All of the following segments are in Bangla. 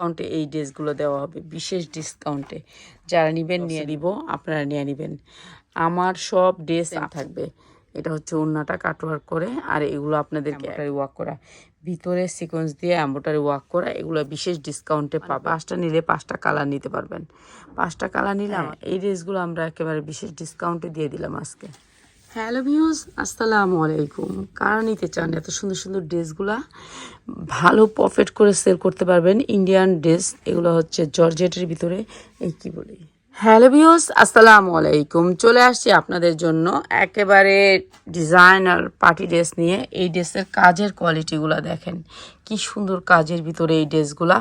ডিসকাউন্টে এই ড্রেসগুলো দেওয়া হবে বিশেষ ডিসকাউন্টে যারা নেবেন নিয়ে নিব আপনারা নিয়ে নেবেন। আমার সব ড্রেস থাকবে। এটা হচ্ছে ওন্নাটা কাটওয়ার্ক করে আর এগুলো আপনাদেরকে ওয়ার্ক করা। ভিতরে সিকোয়েন্স দিয়ে অ্যাম্বোটারি ওয়ার্ক করা এগুলো বিশেষ ডিসকাউন্টে পাবে পাঁচটা নিলে পাঁচটা কালার নিতে পারবেন। পাঁচটা কালার নিলাম এই ড্রেসগুলো আমরা একেবারে বিশেষ ডিসকাউন্টে দিয়ে দিলাম আজকে। হ্যালো ভিউজ আসসালামু আলাইকুম। কারা নিতে চান এত সুন্দর সুন্দর ড্রেসগুলা? ভালো প্রফিট করে সেল করতে পারবেন ইন্ডিয়ান ড্রেস এগুলো হচ্ছে জর্জেটের ভিতরে, এই কী বলি? হ্যালো ভিউজ আসসালামু আলাইকুম। চলে আসছি আপনাদের জন্য একেবারে ডিজাইনার পার্টি ড্রেস নিয়ে। এই ড্রেসের কাজের কোয়ালিটিগুলো দেখেন, কি সুন্দর কাজের ভিতরে এই ড্রেসগুলো।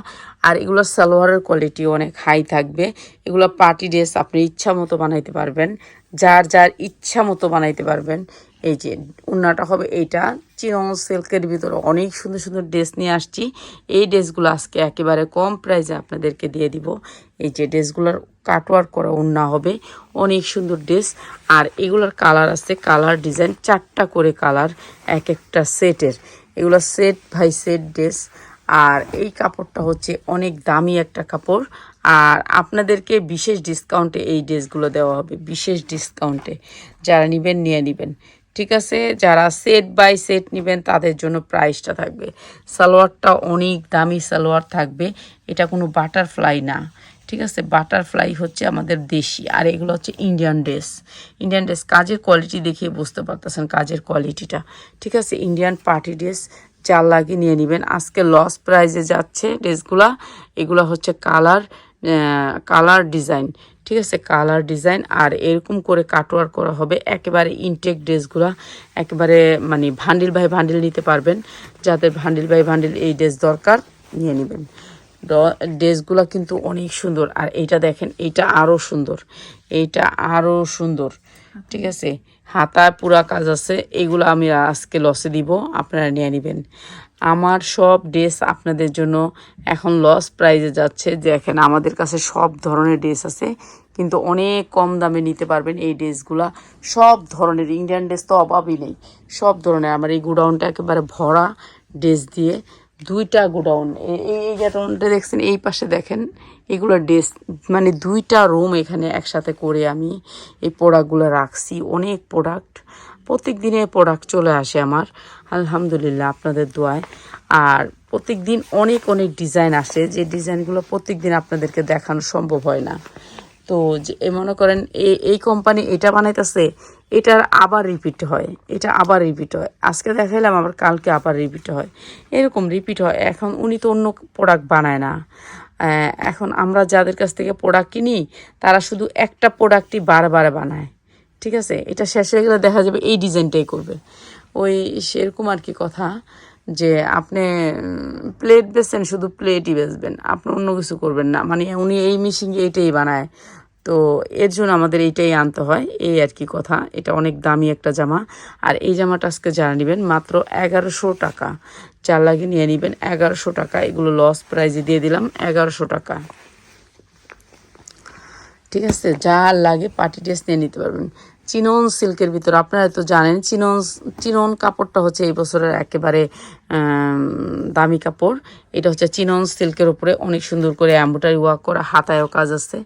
আর এগুলো সালোয়ারের কোয়ালিটি অনেক হাই থাকবে। এগুলো পার্টি ড্রেস আপনি ইচ্ছা মতো বানাইতে পারবেন, যার যার ইচ্ছা মতো বানাইতে পারবেন। এই যে উন্নাটা হবে এইটা। চিরং সিল্কের ভিতরে অনেক সুন্দর সুন্দর ড্রেস নিয়ে আসছি। এই ড্রেসগুলো আজকে একেবারে কম প্রাইসে আপনাদেরকে দিয়ে দিব। এই যে ড্রেসগুলোর কাটওয়ার্ক করা উন্না হবে। অনেক সুন্দর ড্রেস। আর এগুলোর কালার আছে, কালার ডিজাইন চারটা করে কালার এক একটা সেটের। এগুলো সেট ভাই সেট ড্রেস। আর এই কাপড়টা হচ্ছে অনেক দামি একটা কাপড়। আর আপনাদেরকে বিশেষ ডিসকাউন্টে এই ড্রেসগুলো দেওয়া হবে। বিশেষ ডিসকাউন্টে যারা নেবেন, নিয়ে নেবেন। ঠিক আছে? যারা সেট বাই সেট নেবেন, তাদের জন্য প্রাইসটা থাকবে। সালোয়ারটা অনেক দামি সালোয়ার থাকবে। এটা কোনো বাটারফ্লাই না। ঠিক আছে? বাটারফ্লাই হচ্ছে আমাদের দেশি, আর এগুলো হচ্ছে ইন্ডিয়ান ড্রেস ইন্ডিয়ান ড্রেস কাজের কোয়ালিটি দেখিয়ে বুঝতে পারতেছেন কাজের কোয়ালিটিটা ঠিক আছে? ইন্ডিয়ান পার্টি ড্রেস চার লাগে নিয়ে নেবেন। আজকে লস প্রাইজে যাচ্ছে ড্রেসগুলা এগুলো হচ্ছে কালার কালার ডিজাইন ঠিক আছে কালার ডিজাইন আর এরকম করে কাটওয়ার করা হবে। একেবারে ইনটেক ড্রেসগুলা একেবারে মানে ভান্ডিল বাই ভান্ডিল নিতে পারবেন। যাদের ভান্ডিল বাই ভান্ডিল এই ড্রেস দরকার, নিয়ে নেবেন। ড্রেসগুলো কিন্তু অনেক সুন্দর। আর এইটা দেখেন, এইটা আরও সুন্দর। এইটা আরও সুন্দর। ঠিক আছে? হাতায় পুরা কাজ আছে, এগুলো আমি আজকে লসে দিব, আপনারা নিয়ে নেবেন। আমার সব ড্রেস আপনাদের জন্য এখন লস প্রাইজে যাচ্ছে। দেখেন, আমাদের কাছে সব ধরনের ড্রেস আছে, কিন্তু অনেক কম দামে নিতে পারবেন এই ড্রেসগুলা সব ধরনের ইন্ডিয়ান ড্রেস তো অভাবই নেই। সব ধরনের, আমার এই গোডাউনটা একেবারে ভরা ড্রেস দিয়ে দুইটা গোডাউন। এই গোডাউনটা দেখছেন, এই পাশে দেখেন, এগুলো ড্রেস মানে দুইটা রুম এখানে একসাথে করে আমি এই প্রোডাক্টগুলো রাখছি, অনেক প্রোডাক্ট। প্রত্যেক দিনে প্রোডাক্ট চলে আসে আমার, আলহামদুলিল্লাহ, আপনাদের দোয়ায়। আর প্রত্যেক দিন অনেক অনেক ডিজাইন আসে, যে ডিজাইনগুলো প্রত্যেক দিন আপনাদেরকে দেখানো সম্ভব হয় না। তো যে মনে করেন এই কোম্পানি এটা বানাইতেছে এটার আবার রিপিট হয়, এটা আবার রিপিট হয়। আজকে দেখাইলাম, আবার কালকে আবার রিপিট হয়। এরকম রিপিট হয়। এখন উনি তো অন্য প্রোডাক্ট বানায় না। এখন আমরা যাদের কাছ থেকে প্রোডাক্ট কিনি, তারা শুধু একটা প্রোডাক্টই বারবার বানায়। ঠিক আছে? এটা শেষ হয়ে গেলে দেখা যাবে এই ডিজাইনটাই করবে। ওই সেরকম আর কি কথা যে আপনি প্লেট বেচছেন শুধু প্লেটই বেচবেন। আপনি অন্য কিছু করবেন না। মানে উনি এই মিশিং এইটাই বানায়। তো এর জন্য আমাদের এইটাই আনতে হয়। এই আর কি কথা। এটা অনেক দামি একটা জামা। আর এই জামাটা আজকে যারা নেবেন, মাত্র এগারোশো টাকা। চার লাগে নিয়ে নেবেন এগারোশো টাকা। এগুলো লস প্রাইজে দিয়ে দিলাম এগারোশো টাকা। ঠিক আছে? যা লাগে পার্টি ড্রেস নিয়ে নিতে পারবেন। চিনন সিল্কের ভিতর, আপনারা তো জানেন, চিনন চিনন কাপড়টা হচ্ছে এই বছরের একেবারে দামি কাপড়। এটা হচ্ছে চিনন সিল্কের উপরে অনেক সুন্দর করে অ্যাম্বোটারি ওয়ার্ক করা, হাতায়ও কাজ আছে।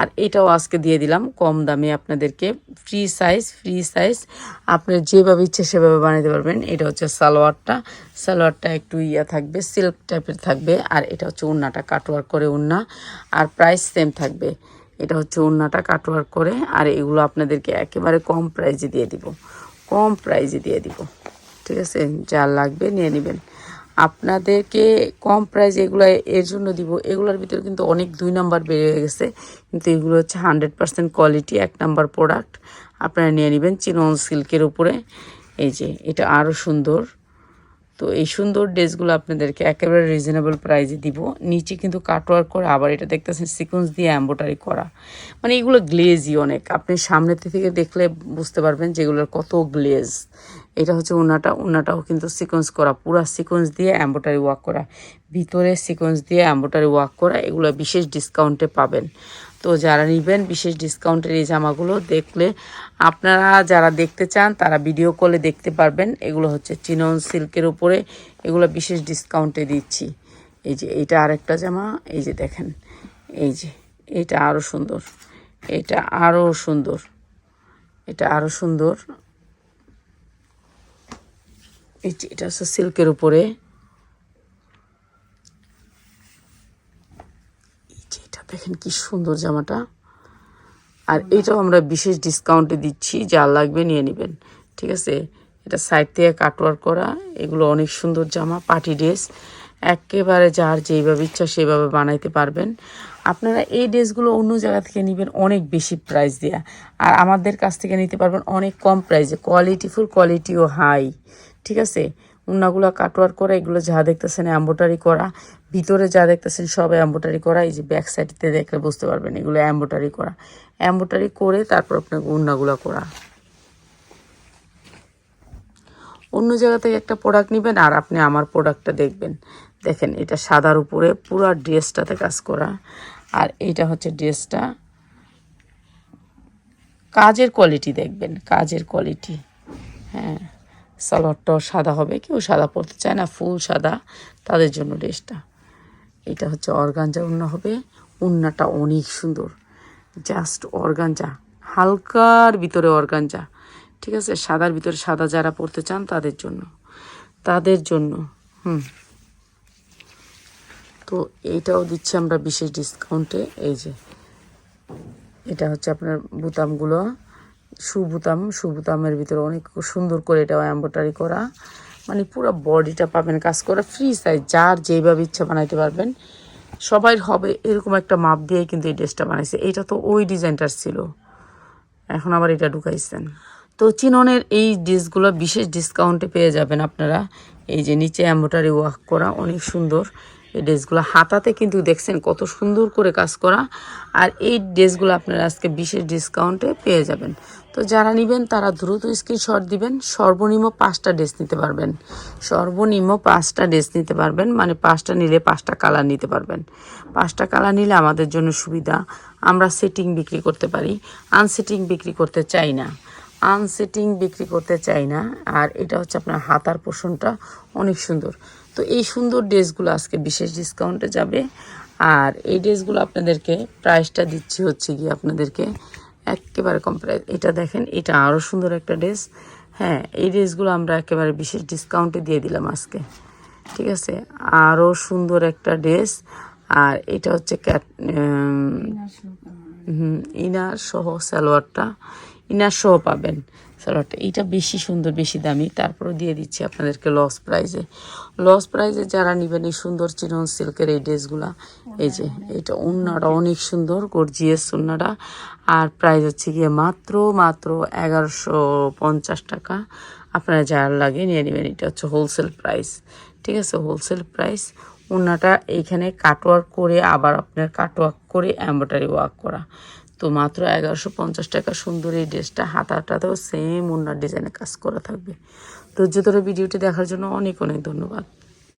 আর এটাও আজকে দিয়ে দিলাম কম দামে আপনাদেরকে, ফ্রি সাইজ ফ্রি সাইজ। আপনার যেভাবে ইচ্ছে সেভাবে বানাতে পারবেন। এটা হচ্ছে সালোয়ারটা। সালোয়ারটা একটু ইয়া থাকবে, সিল্ক টাইপের থাকবে। আর এটা হচ্ছে উন্নাটা কাটওয়ার্ক করে উন্না আর প্রাইস সেম থাকবে। এটা হচ্ছে উন্নাটা কাটওয়ার্ক করে, আর এগুলো আপনাদেরকে একেবারে কম প্রাইজে দিয়ে দিব। কম প্রাইজে দিয়ে দিব। ঠিক আছে? যা লাগবে নিয়ে নেবেন। আপনাদেরকে কম প্রাইস এগুলো এর জন্য দিব, এগুলোর ভিতরে কিন্তু অনেক দুই নাম্বার বেড়ে গেছে। কিন্তু এগুলো হচ্ছে হান্ড্রেড পার্সেন্ট কোয়ালিটি এক নাম্বার প্রোডাক্ট আপনারা নিয়ে নেবেন চিনন সিল্কের উপরে। এই যে, এটা আরও সুন্দর। তো এই সুন্দর ড্রেসগুলো আপনাদেরকে একেবারে রিজনেবল প্রাইসে দিব। নিচে কিন্তু কাটওয়ার্ক করা আবার এটা দেখতেছেন সিকোয়েন্স দিয়ে এম্বোটারি করা। মানে এগুলো গ্লেজই অনেক। আপনি সামনে থেকে দেখলে বুঝতে পারবেন যে এগুলোর কত গ্লেজ এটা হচ্ছে উন্নাটা উন্নাটাও কিন্তু সিকোয়েন্স করা। পুরা সিকোয়েন্স দিয়ে এম্বোটারি ওয়ার্ক করা। ভিতরে সিকোয়েন্স দিয়ে এম্বোটারি ওয়ার্ক করা। এগুলো বিশেষ ডিসকাউন্টে পাবেন। তো যারা নেবেন বিশেষ ডিসকাউন্টের এই জামাগুলো দেখলে আপনারা যারা দেখতে চান, তারা ভিডিও কলে দেখতে পারবেন। এগুলো হচ্ছে চিনন সিল্কের উপরে এগুলো বিশেষ ডিসকাউন্টে দিচ্ছি। এই যে এটা আরেকটা জামা, এই যে দেখেন, এই যে এটা আরও সুন্দর, এটা আরও সুন্দর, এটা আরও সুন্দর। এটা হচ্ছে সিল্কের উপরে এই যে এটা দেখেন কি সুন্দর জামাটা। আর এটাও আমরা বিশেষ ডিসকাউন্টে দিচ্ছি, যা লাগবে নিয়ে নেবেন। ঠিক আছে? এটা সাইড থেকে কাটওয়ার করা, এগুলো অনেক সুন্দর জামা, পার্টি ড্রেস। একেবারে যার যেইভাবে ইচ্ছা সেইভাবে বানাইতে পারবেন। আপনারা এই ড্রেসগুলো অন্য জায়গা থেকে নেবেন, অনেক বেশি প্রাইস দেয়া। আর আমাদের কাছ থেকে নিতে পারবেন অনেক কম প্রাইসে কোয়ালিটিফুল কোয়ালিটিও হাই ঠিক আছে? উন্নাগুলো কাটওয়ার করা, এগুলো যা দেখতেছেন এম্বোটারি করা, ভিতরে যা দেখতেছেন সব এম্বোটারি করা, এই যে ব্যাক সাইডতে দেখলে বুঝতে পারবেন এগুলো এম্বোটারি করা। এম্বোটারি করে তারপর আপনাকে উন্নাগুলো করা। অন্য জায়গা থেকে একটা প্রোডাক্ট নেবেন আর আপনি আমার প্রোডাক্টটা দেখবেন। দেখেন, এটা সাদার উপরে পুরো ড্রেসটাতে কাজ করা। আর এইটা হচ্ছে ড্রেসটা। কাজের কোয়ালিটি দেখবেন, কাজের কোয়ালিটি সালোয়ারটাও সাদা হবে। কেউ সাদা পরতে চায় না, ফুল সাদা। তাদের জন্য ড্রেসটা। এটা হচ্ছে অর্গানজা উন্না হবে। উন্নাটা অনেক সুন্দর। Just organza. হালকার ভিতরে অর্গানজা। ঠিক আছে? সাদার ভিতরে সাদা যারা পরতে চান তাদের জন্য। তাদের জন্য। হুম। তো এইটাও দিচ্ছি আমরা বিশেষ ডিসকাউন্টে এই যে। এটা হচ্ছে আপনার বুতামগুলো। সুবুতাম, সুবুতামের ভিতরে অনেক সুন্দর করে এটা এম্ব্রয়ডারি করা। মানে পুরো বডিটা পাবেন, কাজ করা ফ্রি সাইজ যার যেইভাবে ইচ্ছা বানাইতে পারবেন। সবাই হবে এরকম একটা মাপ দিয়ে কিন্তু এই ড্রেসটা বানাইছে। এটা তো ওই ডিজাইনটার ছিল। এখন আবার এটা ঢুকাইছেন। তো চিননের এই ড্রেসগুলো বিশেষ ডিসকাউন্টে পেয়ে যাবেন আপনারা। এই যে নিচে এম্ব্রয়ডারি ওয়ার্ক করা, অনেক সুন্দর। এই ড্রেসগুলো হাতাতে কিন্তু দেখছেন কত সুন্দর করে কাজ করা। আর এই ড্রেসগুলো আপনারা আজকে বিশেষ ডিসকাউন্টে পেয়ে যাবেন। তো যারা নেবেন, তারা দ্রুত স্ক্রিনশট দিবেন। সর্বনিম্ন পাঁচটা ড্রেস নিতে পারবেন। সর্বনিম্ন পাঁচটা ড্রেস নিতে পারবেন। মানে পাঁচটা নিলে পাঁচটা কালার নিতে পারবেন। পাঁচটা কালার নিলে আমাদের জন্য সুবিধা। আমরা সেটিং বিক্রি করতে পারি। আনসেটিং বিক্রি করতে চাই না। আনসেটিং বিক্রি করতে চাই না আর এটা হচ্ছে আপনার হাতার পোষণটা অনেক সুন্দর। তো এই সুন্দর ড্রেসগুলো আজকে বিশেষ ডিসকাউন্টে যাবে আর এই ড্রেসগুলো আপনাদেরকে প্রাইসটা দিচ্ছি হচ্ছে গিয়ে আপনাদেরকে একেবারে কম প্রাইস এটা দেখেন এটা আরও সুন্দর একটা ড্রেস। হ্যাঁ এই ড্রেসগুলো আমরা একেবারে বিশেষ ডিসকাউন্টে দিয়ে দিলাম আজকে। ঠিক আছে? আরও সুন্দর একটা ড্রেস আর এটা হচ্ছে ক্যাট হুম ইনার সহ সালোয়ারটা। ইনার সহ পাবেন। সালোয়ারটা। এইটা বেশি সুন্দর বেশি দামি। তারপরে দিয়ে দিচ্ছি আপনাদেরকে লস প্রাইজে লস প্রাইজে যারা নেবেন এই সুন্দর চিনন সিল্কের এই ড্রেসগুলা এই যে এটা উন্নাটা অনেক সুন্দর গর্জিয়াস উন্নাটা আর প্রাইস হচ্ছে গিয়ে মাত্র মাত্র এগারোশো পঞ্চাশ টাকা। আপনারা যার লাগে নিয়ে নেবেন। এটা হচ্ছে হোলসেল প্রাইস ঠিক আছে? হোলসেল প্রাইস উন্নাটা এইখানে কাটওয়ার্ক করে আবার আপনার কাটওয়ার্ক করে এম্ব্রয়ডারি ওয়ার্ক করা। তো মাত্র এগারোশো পঞ্চাশ টাকা সুন্দর এই ড্রেসটা হাতাটাতেও সেম অন্য ডিজাইনে কাজ করা থাকবে। ধৈর্য ধরে ভিডিওটি দেখার জন্য অনেক অনেক ধন্যবাদ।